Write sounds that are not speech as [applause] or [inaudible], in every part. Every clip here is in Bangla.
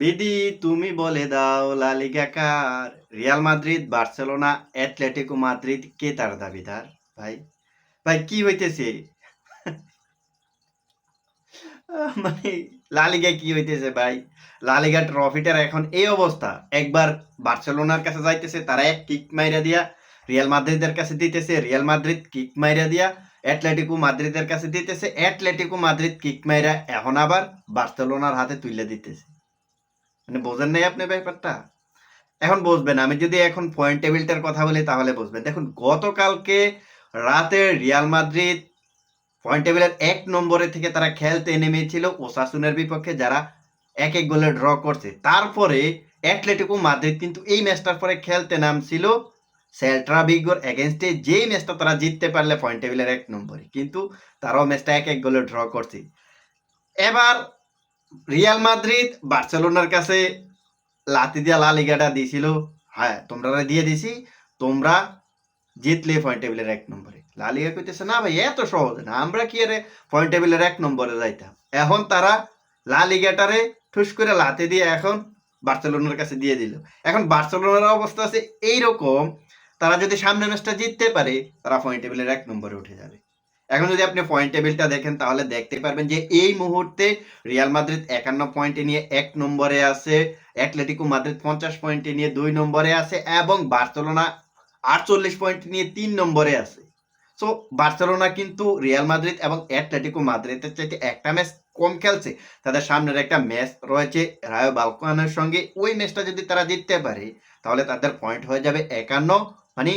বিডি তুমি বলে দাও লা লিগা কার? Real Madrid, Barcelona, Atletico Madrid, কে তার দাবিদার? ভাই ভাই, কি হইতেছে? [laughs] মানে লা লিগায় কি হইতেছে ভাই? লা লিগা ট্রফিটার এখন এই অবস্থা। একবার বার্সেলোনার কাছে যাইতেছে, তারা এক কিক মাইরা দিয়া রিয়াল মাদ্রিদের কাছে দিতেছে, রিয়াল মাদ্রিদ কিক মাইরা দিয়া অ্যাটলেটিকো মাদ্রিদের কাছে দিতেছে, অ্যাটলেটিকো মাদ্রিদ কিক মাইরা এখন আবার বার্সেলোনার হাতে তুলে দিতেছে। মানে বোঝেন নাই আপনি ব্যাপারটা? এখন বুঝবেন, আমি যদি এখন পয়েন্ট টেবিলটার কথা বলি তাহলে বুঝবেন। দেখুন, গতকালকে রাতে রিয়াল মাদ্রিদ পয়েন্ট টেবিলের এক নম্বরে থেকে তারা খেলতে নেমেছিল ওসাসুনের বিপক্ষে, যারা এক এক গোলে ড্র করছে। তারপরে অ্যাটলেটিকো মাদ্রিদ কিন্তু এই ম্যাচটার পরে খেলতে নামছিল সেল্ট্রা বিগোর এগেনস্টে যেই ম্যাচটা তারা জিততে পারলে পয়েন্ট টেবিলের এক নম্বরে, কিন্তু তারাও ম্যাচটা এক এক গোলে ড্র করছে। এবার রিয়াল মাদ্রিদ বার্সেলোনার কাছে লাতি দিয়া লা লিগাটা দিয়েছিল হ্যাঁ তোমরা দিয়ে দিছি, তোমরা জিতলে পয়েন্ট টেবিলের এক নম্বরে। লা লিগা কইতেছে, না ভাই, এত সহজ না, আমরা কি আরে পয়েন্ট টেবিলের এক নম্বরে যাইতাম? এখন তারা লা লিগাটারে ঠুস করে লাতে দিয়ে এখন বার্সেলোনার কাছে দিয়ে দিল। এখন বার্সেলোনার অবস্থা আছে এইরকম, তারা যদি সামনে ম্যাচটা জিততে পারে, তারা পয়েন্ট টেবিলের এক নম্বরে উঠে যাবে। এখন যদি আপনি পয়েন্ট টেবিলটা দেখেন, তাহলে দেখতে পারবেন যে এই মুহূর্তে রিয়াল মাদ্রিদ একান্ন পয়েন্টে নিয়ে এক নম্বরে আছে অ্যাটলেটিকো মাদ্রিদ পঞ্চাশ পয়েন্টে নিয়ে দুই নম্বরে আছে, এবং বার্সেলোনা আটচল্লিশ পয়েন্ট নিয়ে তিন নম্বরে আছে। সো বার্সেলোনা কিন্তু রিয়াল মাদ্রিদ এবং অ্যাটলেটিকো মাদ্রিদের চাইতে একটা ম্যাচ কম খেলছে। তাদের সামনের একটা ম্যাচ রয়েছে রায়ো বালকানের সঙ্গে। ওই ম্যাচটা যদি তারা জিততে পারে, তাহলে তাদের পয়েন্ট হয়ে যাবে একান্ন মানে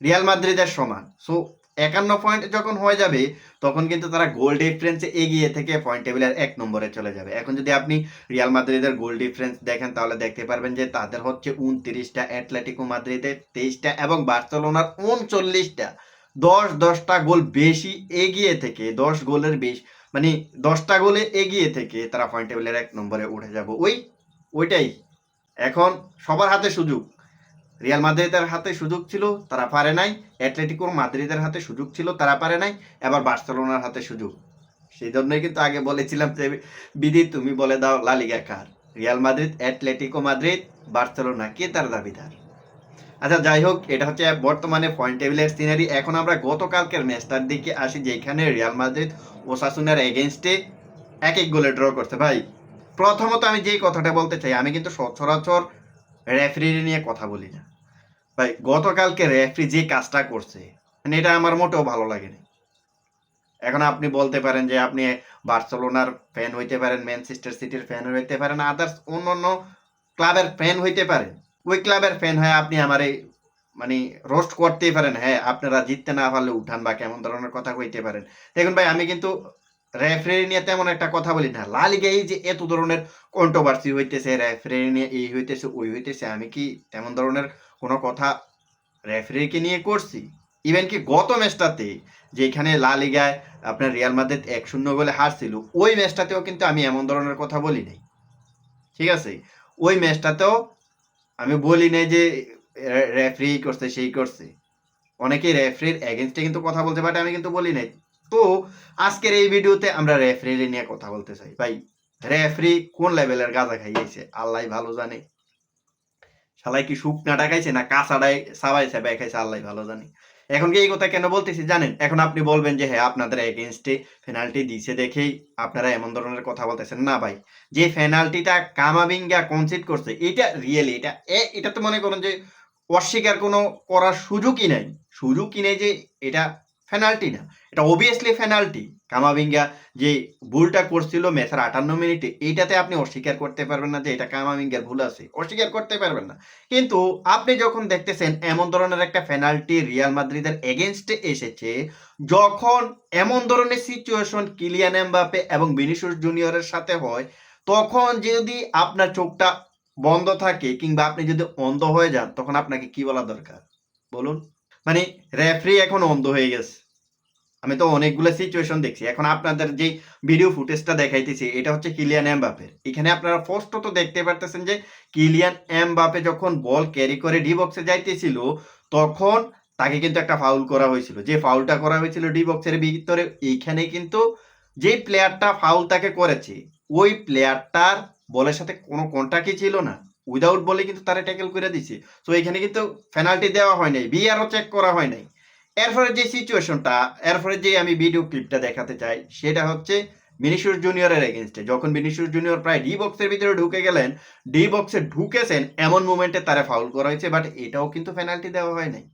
রিয়াল মাদ্রিদের সমান। সো একান্ন পয়েন্ট যখন হয়ে যাবে, তখন কিন্তু তারা গোল ডিফারেন্সে এগিয়ে থেকে পয়েন্ট টেবিলের এক নম্বরে চলে যাবে। এখন যদি আপনি রিয়াল মাদ্রিদের গোল ডিফারেন্স দেখেন, তাহলে দেখতে পারবেন যে তাদের হচ্ছে উনত্রিশটা অ্যাটলেটিকো মাদ্রিদের তেইশটা এবং বার্সেলোনার উনচল্লিশটা। দশ, দশটা গোল বেশি এগিয়ে থেকে, দশ গোলের বেশি মানে দশটা গোলে এগিয়ে থেকে তারা পয়েন্ট টেবিলের এক নম্বরে উঠে যাব। ওই, ওইটাই। এখন সবার হাতে সুযোগ। রিয়াল মাদ্রিদের হাতে সুযোগ ছিল, তারা পারে নাই। অ্যাটলেটিকো মাদ্রিদের হাতে সুযোগ ছিল, তারা পারে নাই। এবার বার্সেলোনার হাতে সুযোগ। সেই জন্যই কিন্তু আগে বলেছিলাম যে, বিধি তুমি বলে দাও লালিগা কার? Real Madrid, Atletico Madrid, Barcelona, কে তার দাবিদার? আচ্ছা যাই হোক, এটা হচ্ছে বর্তমানে পয়েন্ট টেবিলের সিনারি এখন আমরা গতকালকের ম্যাচটার দিকে আসি, যেখানে রিয়াল মাদ্রিদ ওসাসুনের এগেনস্টে এক এক গোলে ড্র করছে। ভাই, প্রথমত আমি যেই কথাটা বলতে চাই, আমি কিন্তু সচরাচর রেফারি নিয়ে কথা বলি না। ভাই গতকালকে রেফারি যে কাজটা করছে মানে এটা আমার মোটেও ভালো লাগেনি। এখন আপনি বলতে পারেন যে আপনি বার্সেলোনার ফ্যান হইতে পারেন ম্যানচেস্টার সিটির ফ্যান হইতে পারেন আদার্স অন্য অন্য ক্লাবের ফ্যান হইতে পারেন। ওই ক্লাবের ফ্যান হয়ে আপনি আমার এই মানে রোস্ট করতেই পারেন হ্যাঁ আপনারা জিততে না পারলে উঠান বা কেমন ধরনের কথা কইতে পারেন। দেখুন ভাই, আমি কিন্তু রেফারি নিয়ে তেমন একটা কথা বলি না। লালিগে এই যে এত ধরনের কন্ট্রোভার্সি হইতেছে রেফারি নিয়ে এই হইতেছে, ওই হইতেছে, আমি কি তেমন ধরনের কথা রেফারিকে নিয়ে করছি। ইভেন কি গত ম্যাচটাতে যেখানে লা লিগায় আপনার রিয়াল মাদ্রিদ এক শূন্য গোলে হারছিল, ওই ম্যাচটাতেও কিন্তু আমি এমন ধরনের কথা বলি নাই। ঠিক আছে? ওই ম্যাচটাতেও আমি বলি নাই যে রেফারি করছে, সেই করছে। অনেকেই রেফারির এগেনস্টে কিন্তু কথা বলতে পারে আমি কিন্তু বলি নাই। তো আজকের এই ভিডিওতে আমরা রেফারি নিয়ে কথা বলতে চাই। ভাই রেফারি কোন লেভেলের গাঁজা খাইয়েছে? আল্লাহ ভালো জানে। শালাই কি শুকনাটা খাইছে না কাঁচাটাই সাবাই সাবাই খাইছে, আল্লাহ ভালো জানে। এখন কি এই কথা কেন বলতেছি জানেন? এখন আপনি বলবেন যে হ্যাঁ আপনাদের এগেনস্টে পেনাল্টি দিছে দেখেই আপনারা এমন ধরনের কথা বলতেছেন। না ভাই, যে পেনাল্টিটা কামাবিঙ্গা কনসিড করছে, এটা রিয়েলি এটা এটা তো মনে করুন যে অস্বীকার কোনো করার সুযোগই নাই। সুযোগই নেই যে এটা পেনাল্টি না। এটা অবভিয়াসলি ফেনাল্টি। কামাবিঙ্গা যে ভুলটা করছিল ম্যাচের আটান্ন মিনিটে, এইটাতে আপনি অস্বীকার করতে পারবেন না যে এটা কামাবিঙ্গার ভুল আছে। অস্বীকার করতে পারবেন না। কিন্তু আপনি যখন দেখতেছেন এমন ধরনের একটা পেনাল্টি রিয়াল মাদ্রিদের এগেনস্টে এসেছে, যখন এমন ধরনের সিচুয়েশন কিলিয়ান এমবাপে এবং বিনিসুস জুনিয়রের সাথে হয়, তখন যদি আপনার চোখটা বন্ধ থাকে কিংবা আপনি যদি অন্ধ হয়ে যান, তখন আপনাকে কি বলা দরকার? বলুন। মানে রেফারি এখন অন্ধ হয়ে গেছে। আমি তো অনেকগুলো সিচুয়েশন দেখছি। এখন আপনাদের যে ভিডিও ফুটেজটা দেখাইতেছি, এটা হচ্ছে কিলিয়ান এমবাপের এখানে আপনারা ফার্স্ট তো দেখতে পারতেছেন যে কিলিয়ান এমবাপে যখন বল ক্যারি করে ডি বক্সে যাইতেছিল, তখন তাকে কিন্তু একটা ফাউল করা হয়েছিল। যে ফাউলটা করা হয়েছিল ডি বক্সের ভিতরে, এইখানে কিন্তু যে প্লেয়ারটা ফাউল তাকে করেছে, ওই প্লেয়ারটার বলের সাথে কোনো কন্টাক্টই ছিল না। উইদাউট বলে কিন্তু তারা ট্যাকেল করে দিছে। তো এখানে কিন্তু পেনাল্টি দেওয়া হয় নাই বিআরও চেক করা হয় নাই। এরপরে যে সিচুয়েশনটা, এরপরে যে আমি ভিডিও ক্লিপটা দেখাতে চাই, সেটা হচ্ছে মিনিশুর জুনিয়রের এগেনস্টে যখন মিনিশুর জুনিয়র প্রায় ডি বক্সের ভিতরে ঢুকে গেলেন ডি বক্সে ঢুকেছেন, এমন মুমেন্টে তারা ফাউল করা হয়েছে বাট এটাও কিন্তু পেনাল্টি দেওয়া হয় নাই।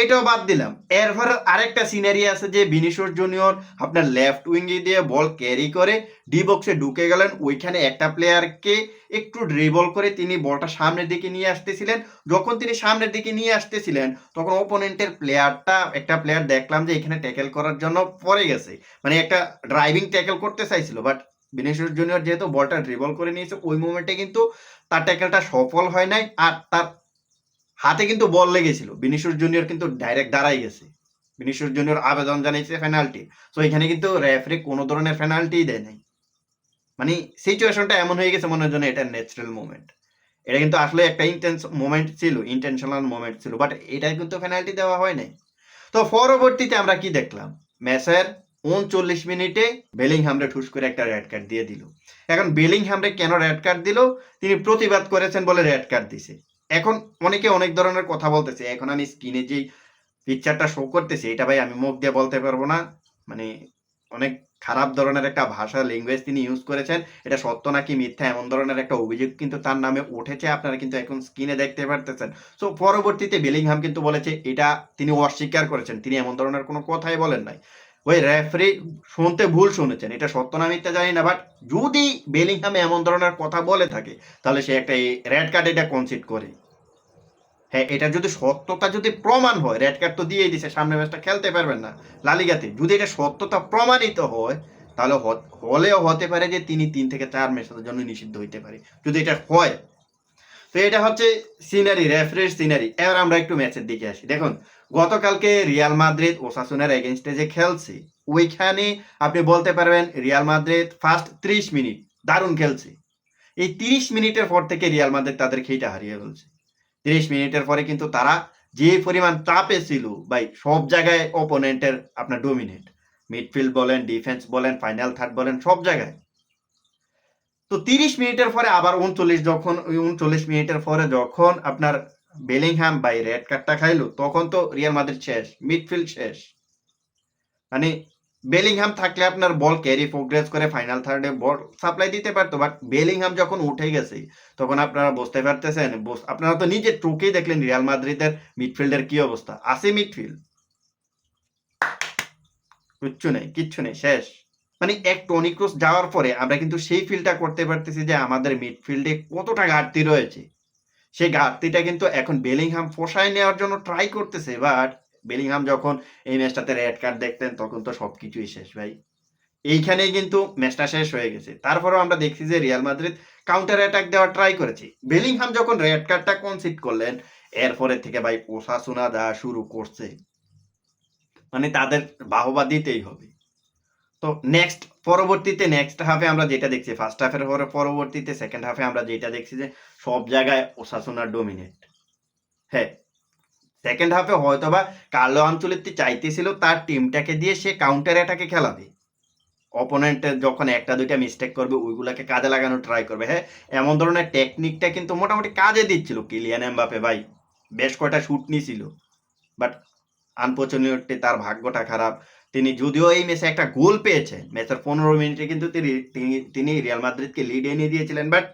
এটাও বাদ দিলাম। এরপর আরেকটা সিনারি আছে যে বিনিশোর জুনিয়র আপনার লেফট উইঙ্গে দিয়ে বল ক্যারি করে ডি বক্সে ঢুকে গেলেন। ওইখানে একটা প্লেয়ারকে একটু ড্রিবল করে তিনি বলটা সামনের দিকে নিয়ে আসতেছিলেন। যখন তিনি সামনের দিকে নিয়ে আসতেছিলেন, তখন ওপোনেন্টের প্লেয়ারটা একটা প্লেয়ার দেখলাম যে এখানে ট্যাকেল করার জন্য পড়ে গেছে। মানে একটা ড্রাইভিং ট্যাকেল করতে চাইছিল বাট বিনেশ্বর জুনিয়র যেহেতু বলটা ড্রিবল করে নিয়েছে, ওই মোমেন্টে কিন্তু তার ট্যাকেলটা সফল হয় নাই আর তার হাতে কিন্তু বল লেগেছিল। বিনিশুর জুনিয়র কিন্তু ডাইরেক্ট দাঁড়াই গেছে। বিনিশুর জুনিয়র আবেদন জানিয়েছে পেনাল্টি তো এখানে কিন্তু রেফারি কোনো ধরনের পেনাল্টি দেয় নাই। মানে সিচুয়েশনটা এমন হয়ে গেছে মনে হয় এটা ন্যাচারাল মোমেন্ট এটা কিন্তু আসলে একটা ইন্টেন্স মোমেন্ট ছিল ইন্টেনশনাল মোমেন্ট ছিল বাট এটা কিন্তু পেনাল্টি দেওয়া হয় নাই। তো পরবর্তীতে আমরা কি দেখলাম? ম্যাচের উনচল্লিশ মিনিটে বেলিংহামরে ঠুস করে একটা রেড কার্ড দিয়ে দিল। এখন বেলিংহামরে কেন রেড কার্ড দিল? তিনি প্রতিবাদ করেছেন বলে রেড কার্ড দিছে। এখন অনেকে অনেক ধরনের কথা বলতেছে, এখন আমি স্ক্রিনে যেই পিকচারটা শো করতেছি, এটা ভাই আমি মুখ দিয়ে বলতে পারব না। মানে অনেক খারাপ ধরনের একটা ভাষা ল্যাঙ্গুয়েজ তিনি ইউজ করেছেন, এটা সত্য নাকি মিথ্যা, এমন ধরনের একটা অভিযোগ কিন্তু তার নামে উঠেছে, আপনারা কিন্তু এখন স্ক্রিনে দেখতে পারতেছেন। সো পরবর্তীতে বেলিংহাম কিন্তু বলেছে, এটা তিনি অস্বীকার করেছেন, তিনি এমন ধরনের কোনো কথাই বলেন নাই। ওই রেফারি শুনতে ভুল শুনেছেন, এটা সত্য না মিথ্যা জানি না বাট যদি বেলিংহাম এমন ধরনের কথা বলে থাকে, তাহলে সে একটা রেড কার্ড এটা কনসিড করে। হ্যাঁ এটা যদি সত্যতা যদি প্রমাণ হয় রেড কার্ড তো দিয়েই দিছে সামনে ম্যাচটা খেলতে পারবেন না। লালিগাতে, যদি এটা সত্যতা প্রমাণিত হয়, তাহলে হলেও হতে পারে যে তিনি তিন থেকে চার ম্যাচের জন্য নিষিদ্ধ হইতে পারে, যদি এটা হয়। তো এটা হচ্ছে সিনারি রেফারির সিনারি এবার আমরা একটু ম্যাচের দিকে আসি। দেখুন, গতকালকে রিয়াল মাদ্রিদ ওসাসুনের এগেনস্টে যে খেলছে, ওইখানে আপনি বলতে পারবেন রিয়াল মাদ্রিদ ফার্স্ট ত্রিশ মিনিট দারুণ খেলছে। এই তিরিশ মিনিটের পর থেকে রিয়াল মাদ্রিদ তাদের খেইটা হারিয়ে ফেলছে। তিরিশ মিনিটের পরে কিন্তু তারা যে পরিমাণ চাপে ছিল, ভাই, সব জায়গায় অপোনেন্টের আপনার ডোমিনেট মিডফিল্ড বলেন ডিফেন্স বলেন ফাইনাল থার্ড বলেন, সব জায়গায়। তো তিরিশ মিনিটের পরে আবার উনচল্লিশ যখন উনচল্লিশ মিনিটের পরে যখন আপনার বেলিংহাম বাই রেড কার্ডটা খাইলো, তখন তো রিয়াল মাদ্রিদ শেষ মিডফিল্ড শেষ। মানে বেলিংহাম থাকলে আপনার বল ক্যারি প্রোগ্রেস করে ফাইনাল থার্ডে বল সাপ্লাই দিতে পারতো বাট বেলিংহাম যখন উঠে গেছে, তখন আপনারা বুঝতে পারতেছেন আপনারা তো নিজে টুকেই দেখলেন রিয়াল মাদ্রিদের মিডফিল্ডের কি অবস্থা। আছে মিডফিল্ড কিচ্ছু নেই কিচ্ছু নেই, শেষ। মানে এক টনি ক্রুস যাওয়ার পরে আমরা কিন্তু সেই ফিলটা করতে পারতেছি যে আমাদের মিডফিল্ডে কতটা ঘাটতি রয়েছে। সেই ঘাটতিটা কিন্তু এখন বেলিংহাম পোষায় নেওয়ার জন্য ট্রাই করতেছে বাট বেলিংহাম যখন এই ম্যাচটাতে রেড কার্ড দেখতেন, তখন তো সবকিছুই শেষ ভাই। এইখানেই কিন্তু ম্যাচটা শেষ হয়ে গেছে। তারপরেও আমরা দেখছি যে রিয়াল মাদ্রিদ কাউন্টার অ্যাটাক দেওয়ার ট্রাই করেছে। বেলিংহাম যখন রেড কার্ডটা কনসিড করলেন, এরপরে থেকে ভাই ওসাসুনা দেওয়া শুরু করছে। মানে তাদের বাহবা দিতেই হবে। তো নেক্সট পরবর্তীতে নেক্সট হাফে আমরা যেটা দেখছি ফার্স্ট হাফের পরে, পরবর্তীতে সেকেন্ড হাফে আমরা যেটা দেখছি যে সব জায়গায় ওসাসুনার ডোমিনেট হ্যাঁ সেকেন্ড হাফে হয়তোবা কার্লো আঞ্চলিকটি চাইতেছিল তার টিমটাকে দিয়ে সে কাউন্টার অ্যাটাকে খেলাবে অপোনেন্টের যখন একটা দুইটা মিস্টেক করবে, ওইগুলাকে কাজে লাগানোর ট্রাই করবে। হ্যাঁ এমন ধরনের টেকনিকটা কিন্তু মোটামুটি কাজে দিচ্ছিল কিলিয়ান এমবাপে ভাই। বেশ কয়টা শুট নিয়েছিল বাট আনফর্চুনেটলি তার ভাগ্যটা খারাপ। তিনি যদিও এই ম্যাচে একটা গোল পেয়েছেন ম্যাচের পনেরো মিনিটে কিন্তু তিনি- তিনি রিয়াল মাদ্রিদকে লিড এনে দিয়েছিলেন বাট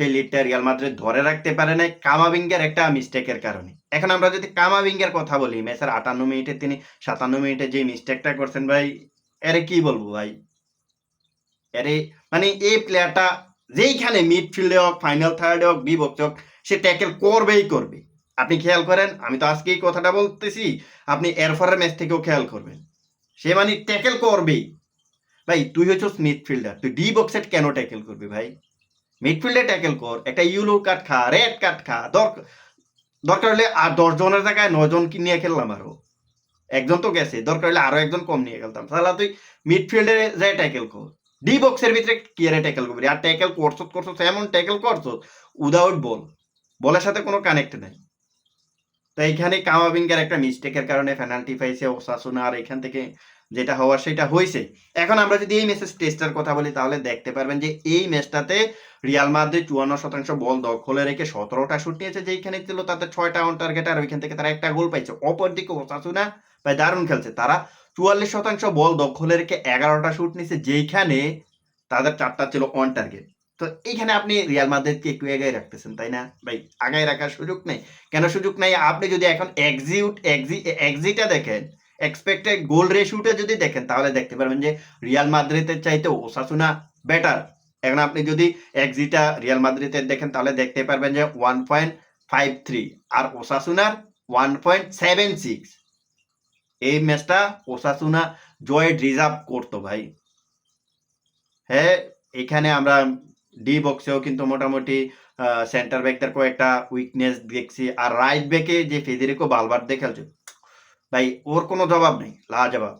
সেই লিডটা রিয়াল মাদ্রিদ ধরে রাখতে পারে নাই কামাবিঙ্গের একটা মিস্টেকের কারণে। এখন আমরা যদি কামাবিঙ্গের কথা বলি ম্যাচের আটান্ন মিনিটে তিনি সাতান্ন মিনিটে যে মিস্টেকটা করছেন ভাই, এরে কি বলব ভাই? এরে মানে এই প্লেয়ারটা যেইখানে মিডফিল্ডে হোক ফাইনাল থার্ডে হোক, বিভক্ত হোক, সে ট্যাকেল করবেই করবে। আপনি খেয়াল করেন, আমি তো আজকে এই কথাটা বলতেছি, আপনি এরফরের ম্যাচ থেকেও খেয়াল করবেন। সে মানে ট্যাকেল করবেই। ভাই, তুই হচ্ছিস মিডফিল্ডার তুই ডি বক্সেট কেন ট্যাকেল করবি ভাই? মিডফিল্ডে ট্যাকেল কর, একটা ইউলো কার্ড খা রেড কার্ড খা দরকার হলে আর দশ জনের জায়গায় নয় জন কি নিয়ে খেললাম আরও? একজন তো গেছে, দরকার হলে আরও একজন কম নিয়ে খেলতাম। তাহলে তুই মিডফিল্ডে যাই ট্যাকেল কর। ডি বক্সের ভিতরে কি আরে ট্যাকেল করবি? আর ট্যাকেল করছত করছত এমন ট্যাকেল করছত উইদাউট বল বলের সাথে কোনো কানেক্ট নাই। তো এইখানে কামাবিঙ্গের একটা মিস্টেকের কারণে পেনাল্টি পাইছে ওসাসুনা, আর এখান থেকে যেটা হওয়ার সেটা হয়েছে এখন আমরা যদি এই ম্যাচের টেস্টার কথা বলি, তাহলে দেখতে পারবেন যে এই ম্যাচটাতে রিয়াল মাদ্রিদ চুয়ান্ন শতাংশ বল দখলে রেখে সতেরোটা শুট নিয়েছে যেখানে ছিল তাদের ছয়টা অন টার্গেট আর ওইখান থেকে তারা একটা গোল পাইছে। অপরদিকে ওসাসুনা ভাই দারুণ খেলছে। তারা চুয়াল্লিশ শতাংশ বল দখলে রেখে এগারোটা শুট নিয়েছে যেখানে তাদের চারটা ছিল অন টার্গেট তো এইখানে আপনি রিয়াল মাদ্রিদকে একটু আগায় রাখতেছেন, তাই না? ভাই, আগায় রাখার সুযোগ নেই। কেন সুযোগ নাই? আপনি যদি এখন এক্সিউট এক্সি এক্সিটা দেখেন এক্সপেক্টেড গোল রেশিওটা যদি দেখেন, তাহলে দেখতে পারবেন যে রিয়াল মাদ্রিদের চাইতে ওসাসুনা বেটার এখন আপনি যদি এক্সিটা রিয়াল মাদ্রিদের দেখেন, তাহলে দেখতে পারবেন যে ওয়ান পয়েন্ট ফাইভ থ্রি আর ওসাসুনার ওয়ান পয়েন্ট সেভেন সিক্স এই ম্যাচটা ওসাসুনা জয় রিজার্ভ করতো ভাই। হ্যাঁ এখানে আমরা ডি বক্সেও কিন্তু মোটামুটি সেন্টার ব্যাকদের কয়েকটা উইকনেস দেখছি। আর রাইট ব্যাকে যে ফেদেরিকো বালবার্দে খেলছে ভাই ওর কোনো জবাব নেই লা জবাব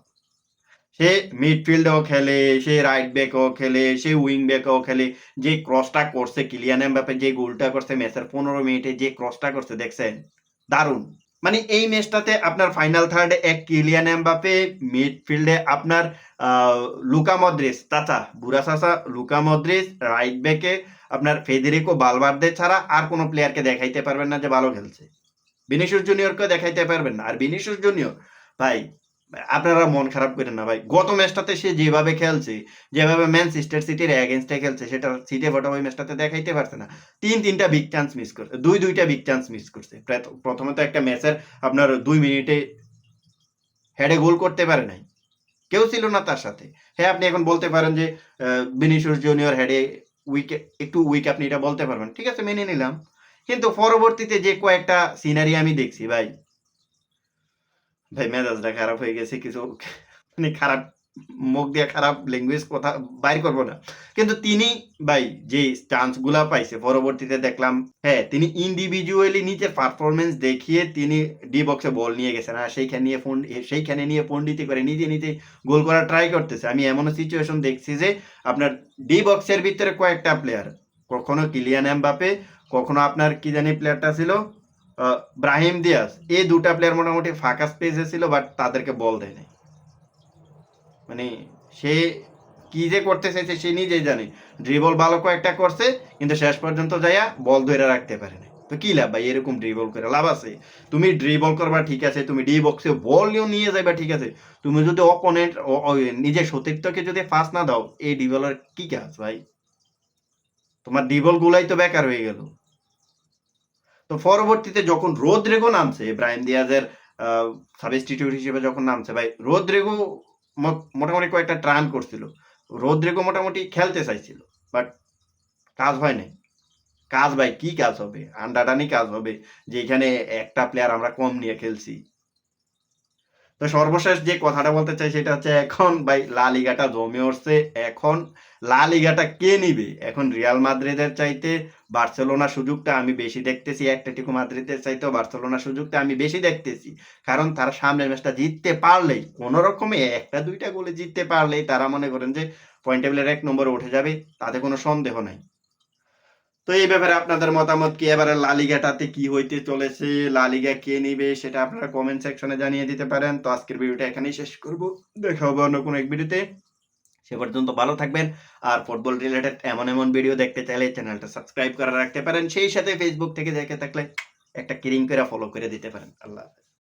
সে মিডফিল্ডেও খেলে, সে রাইট ব্যাকও খেলে, সে উইং ব্যাকও খেলে, যে ক্রসটা করছে কিলিয়ান এমবাপে যে গোলটা করছে ম্যাচের পনেরো মিনিটে যে ক্রসটা করছে, দেখছেন? দারুণ। মানে এই ম্যাচটাতে আপনার ফাইনাল থার্ডে এক কিলিয়ান এমবাপে মিডফিল্ডে আপনার লুকা মদ্রিস চাচা, বুড়া চাচা লুকা মদ্রিস রাইট ব্যাকে আপনার ফেদেরিকো বালবার্দে ছাড়া আর কোনো প্লেয়ারকে দেখাইতে পারবেন না যে ভালো খেলছে। বিনিশুস জুনিয়রকে দেখাইতে পারবেন না। আর বিনিশুস জুনিয়র, ভাই, আপনারা মন খারাপ করেন না, ভাই। গত ম্যাচটাতে সে যেভাবে খেলছে, যেভাবে ম্যানচেস্টার সিটির এগেনস্টে খেলছে, সেটা সিটে ফটো ওই ম্যাচটাতে দেখাইতে পারছে না। তিন, তিনটা বিগ চান্স মিস করছে, দুই, দুইটা বিগ চান্স মিস করছে। প্রায়- প্রথমত একটা ম্যাচের আপনার দুই মিনিটে হেডে গোল করতে পারে নাই। কেউ ছিল না তার সাথে। হ্যাঁ আপনি এখন বলতে পারেন যে বিনিশুস জুনিয়র হেডে উইকে একটু উইক আপনি এটা বলতে পারবেন। ঠিক আছে, মেনে নিলাম। কিন্তু পরবর্তীতে যে কয়েকটা সিনারি আমি দেখছি, ভাই। ভাই, মেজাজটা খারাপ হয়ে গেছে, কিছু মানে খারাপ, মুখ দিয়ে খারাপ ল্যাঙ্গুয়েজ কথা বাইর করব না। কিন্তু তিনি, ভাই, যে চান্সগুলা পাইছে, পরবর্তীতে দেখলাম হ্যাঁ তিনি ইন্ডিভিজুয়ালি নিজের পারফরমেন্স দেখিয়ে তিনি ডি বক্সে বল নিয়ে গেছেন। আর সেইখানে নিয়ে ফোন সেইখানে নিয়ে পন্ডিতি করে নিজে নিজে গোল করার ট্রাই করতেছে। আমি এমনও সিচুয়েশন দেখছি যে, আপনার ডি বক্সের ভিতরে কয়েকটা প্লেয়ার কখনো কিলিয়ান এমবাপে কখনো আপনার কি জানি প্লেয়ারটা ছিল? Brahim Diaz. এই দুটা প্লেয়ার মোটামুটি ফাঁকা স্পেসে ছিল বাট তাদেরকে বল দেয় নাই মানে সে কি যে করতে চাইছে সে নিজেই জানে। ড্রিবল ভালো কয়েকটা করছে, কিন্তু শেষ পর্যন্ত যাইয়া বল ধরে রাখতে পারে না তো কি লাভ ভাই? এরকম ড্রিবল করে লাভ আছে। তুমি ড্রিবল করবা, ঠিক আছে। তুমি ডি বক্সে বলও নিয়ে যাইবা, ঠিক আছে। তুমি যদি অপোনেন্ট নিজের সতীর্থকে যদি পাস না দাও, এই ড্রিবলের কি কাজ ভাই? তোমার ড্রিবল গুলাই তো বেকার হয়ে গেল। তো পরবর্তীতে যখন রোদ্রেগো নামছে, ইব্রাহিম দিয়াজের সাবস্টিটিউট হিসেবে যখন নামছে, ভাই, রোদ্রেগো মোটামুটি কয়েকটা ট্রান করছিল। রোদ্রেগো মোটামুটি খেলতে চাইছিল, বাট কাজ হয় নাই। কাজ ভাই, কি কাজ হবে? আন্ডাটানি কাজ হবে যে এখানে একটা প্লেয়ার আমরা কম নিয়ে খেলছি। তো সর্বশেষ যে কথাটা বলতে চাই সেটা হচ্ছে, এখন ভাই, লা লিগাটা জমে উঠছে। এখন লা লিগাটা কে নিবে? এখন রিয়াল মাদ্রিদের চাইতে বার্সেলোনা সুযোগটা আমি বেশি দেখতেছি, অ্যাটলেটিকো মাদ্রিদের চাইতেও বার্সেলোনা সুযোগটা আমি বেশি দেখতেছি। কারণ তারা সামনের ম্যাচটা জিততে পারলেই, কোনো রকমে একটা দুইটা গোলে জিততে পারলেই তারা মনে করেন যে পয়েন্ট টেবিলের এক নম্বরে উঠে যাবে, তাতে কোনো সন্দেহ নাই। তো এই ব্যাপারে আপনাদের মতামত কি? এবারে লা লিগাটাতে কি হইতে চলেছে? লা লিগা কে নিবে সেটা আপনারা কমেন্ট সেকশনে জানিয়ে দিতে পারেন। তো আজকের ভিডিওটা এখানেই শেষ করব। দেখা হবে অন্য কোনো এক ভিডিওতে। সে পর্যন্ত ভালো থাকবেন। আর ফুটবল রিলেটেড এমন এমন ভিডিও দেখতে চাইলে চ্যানেলটা সাবস্ক্রাইব করে রাখতে পারেন। সেই সাথে ফেসবুক থেকে দেখে থাকলে একটা কিরিং করে ফলো করে দিতে পারেন। আল্লাহ হাফেজ।